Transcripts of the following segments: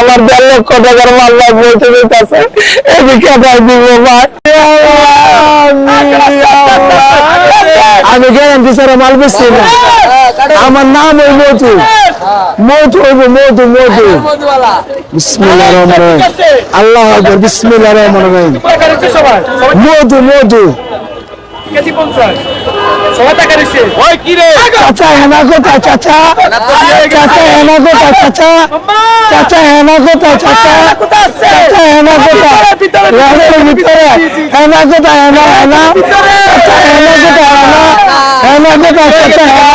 আমার দেড় লক্ষ টাকার মাল বলতে দিতেছে? এদিকে ভাই দিব, ভাই। আমি গ্যারান্টি ছাড়া মাল বেচছি না। আমার নাম ওই মধু মধু হইব মধু মধু বিসমিল্লাহ রহমান রহিম। আল্লাহ আকবর বিসমিল্লাহ রহমান রহিম। মধু চাচা হেনা কোথায় চাচা। চাচা হেনা কোথায় চাচা। চাচা হেনা কোথায় চাচা চাচা হেনা কোথায় রাস্তার ভিতরে হেনা কোথায় হেনা হেনা চাচা হেনা কোথায় হেনা হেনা কোথায়? চাচা।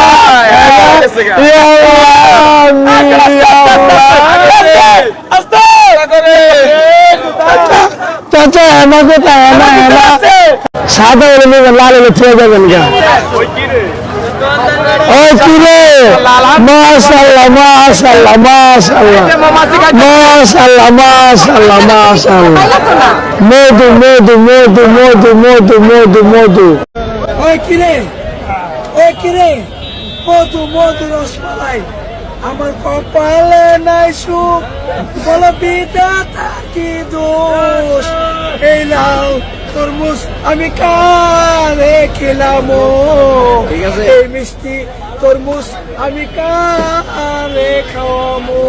চাচা হেনা কোথায় হেনা হেনা সাদা হলে নেবেন লাল হলে ফিরে যাবেন গা ওই কি রে মাশাআল্লাহ মাশাআল্লাহ মাশাআল্লাহ মাশাআল্লাহ মাশাআল্লাহ মাশাআল্লাহ মধু মধু মধু মধু মধু মধু মধু ওই কিরে ওই কিরে মধু মধু রসমালাই আমার কপালে নাই সুখ বলো বিধাতা কি দোষ এই লাউ তরমুজ আমি কারে খেলাম ঠিক আছে এই মিষ্টি তরমুজ আমি কারে খাওয়ামো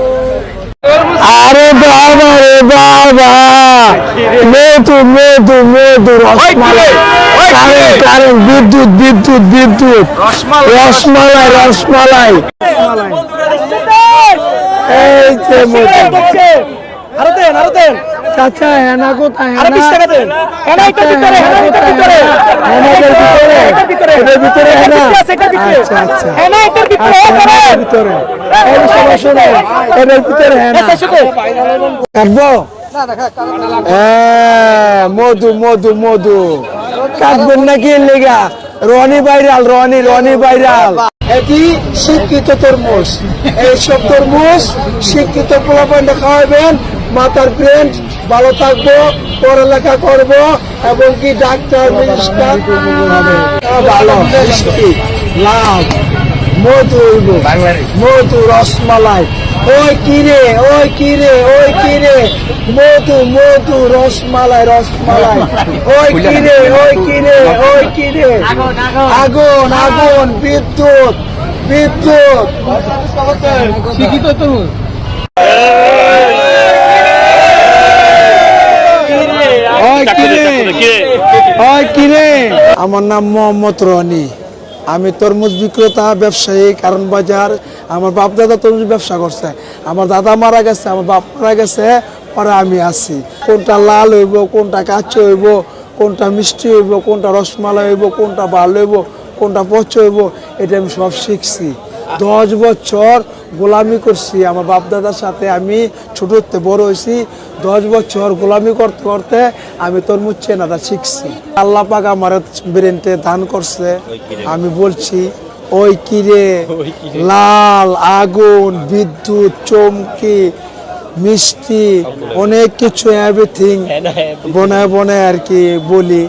আরে বাবা রে বাবা মধু মধু মধু রসমালাই কারেন্ট কারেন্ট বিদ্যুৎ বিদ্যুৎ বিদ্যুৎ রসমালাই রসমালাই এই যে মধু আরও দেন আরও দেন চাচা হেনা কোথায় আরও বিশ টাকা দেন। হেনা এটার ভিতরে হেনা এটার ভিতরে হেনাদের ভিতরে এটার ভিতরে এটার ভিতরে হেনা এটার ভিতরে আচ্ছা হেনা এটার ভিতরে ভিতরে এই সবাই শোনো। এটার ভিতরে হেনা কাটবো মধু মধু মধু। কাটবেন নাকি লেগা? Rony viral Rony Rony viral. এটি শিক্ষিত তরমুজ। এইসব তরমুজ শিক্ষিত পোলাপান্ডা খাওয়াবেন মাতার ব্রেন ভালো থাকব পড়ালেখা করব এবং কি ডাক্তার মিনিস্টার ভালো। লাভ। মধু মধু রসমালাই। ওই কিরে ওই কিরে ওই কিরে মধু মধু রসমালাই রসমালাই। ওই কিরে ওই কিরে ওই কিরে আগুন আগুন। বিদ্যুৎ বিদ্যুৎ। শিক্ষিত কিরে আমার নাম মোহাম্মদ রনি। আমি তরমুজ বিক্রেতা, ব্যবসায়ী, কারণ বাজার, আমার বাপ দাদা তরমুজ ব্যবসা করছে। আমার দাদা মারা গেছে, আমার বাপ মারা গেছে, পরে আমি আছি। কোনটা লাল হইব, কোনটা কাঁচা হইব, কোনটা মিষ্টি হইব, কোনটা রসমালাই হইব, কোনটা ভালো হইব, কোনটা পচ হইব, এটা আমি সব শিখছি। দশ বছর গোলামি করছি। আমার বাপ দাদার সাথে আমি ছোটতে বড় হয়েছি। দশ বছর গোলামি করতে করতে আমি তরমুজ চেনাটা শিখছি। আল্লাহ পাক আমার ব্রেনটে দান করছে। আমি বলছি ওই কিরে লাল আগুন বিদ্যুৎ চমকি মিষ্টি অনেক কিছু এভরিথিং বনায় বনায় আর কি বলি।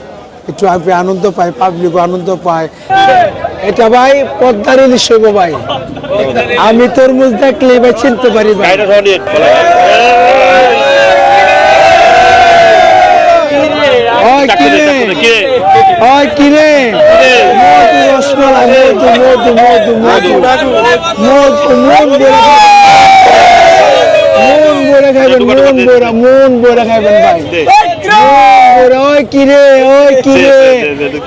একটু আমি আনন্দ পাই পাবলিক আনন্দ পায় এটা ভাই পদ্মার ইলিশ হইব ভাই আমি তরমুজ দেখলে ভাই চিনতে পারি ভাই মন ভরে খাইবেন মন মন ভরে খাইবেন ভাই মন ওই কিরে ওই কিরে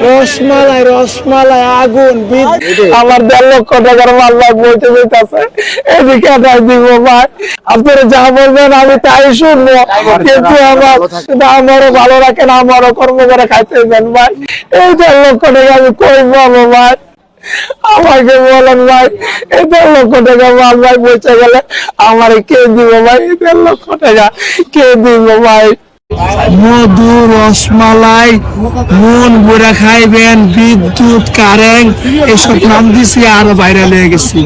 রসমালাই রসমালাই আগুন আমার দেড় লক্ষ টাকার মাল ভাই বলতে যেতেছে এদিকে ভাই দিব ভাই। আপনারা যা বলবেন আমি তাই শুনব। কিন্তু আমার আমারও ভালো রাখেন আমারও কর্ম করে খাইতে দেন ভাই। এই দেড় লক্ষ টাকা আমি কই পাবো ভাই? আমাকে বলেন ভাই এই দেড় লক্ষ টাকা মাল ভাই বেঁচে গেলে আমার কে দিব ভাই? এই দেড় লক্ষ টাকা কে দিব ভাই? মধু রসমালাই মন বুড়া খাইবেন বিদ্যুৎ কারেন্ট এসব নাম দিছি আরও বাইরে লেগে গেছি।